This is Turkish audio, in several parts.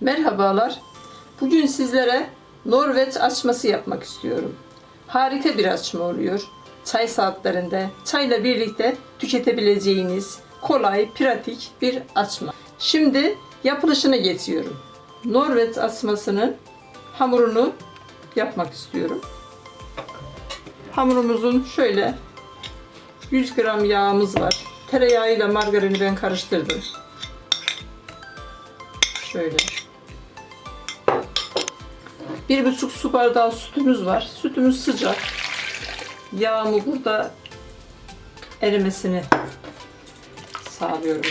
Merhabalar. Bugün sizlere Norveç açması yapmak istiyorum. Harika bir açma oluyor. Çay saatlerinde çayla birlikte tüketebileceğiniz kolay, pratik bir açma. Şimdi yapılışına geçiyorum. Norveç açmasının hamurunu yapmak istiyorum. Hamurumuzun şöyle 100 gram yağımız var. Tereyağıyla margarini ben karıştırdım. Şöyle. Bir buçuk su bardağı sütümüz var. Sütümüz sıcak. Yağımı burada erimesini sağlıyorum.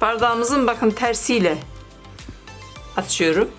Bardağımızın bakın tersiyle açıyorum.